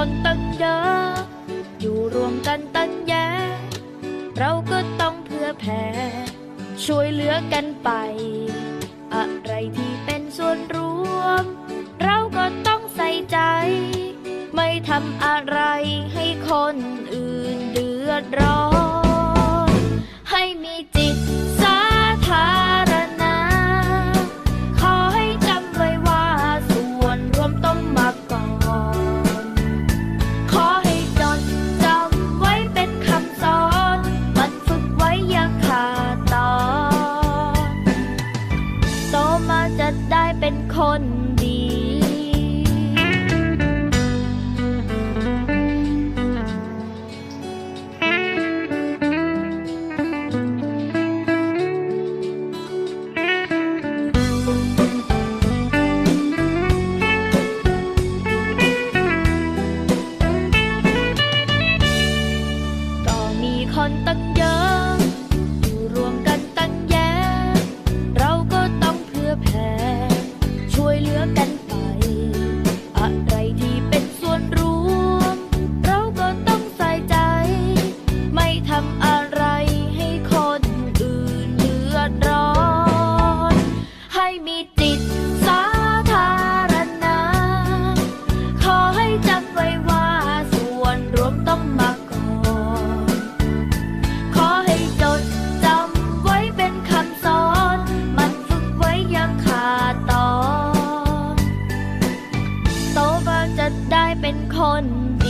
คนตั้งเยอะอยู่รวมกันตั้งแยะเราก็ต้องเพื่อแผ่ช่วยเหลือกันไป อะไรที่เป็นส่วนรวม เราก็ต้องใส่ใจ ไม่ทำอะไรให้คนอื่นเดือดร้อน คน one.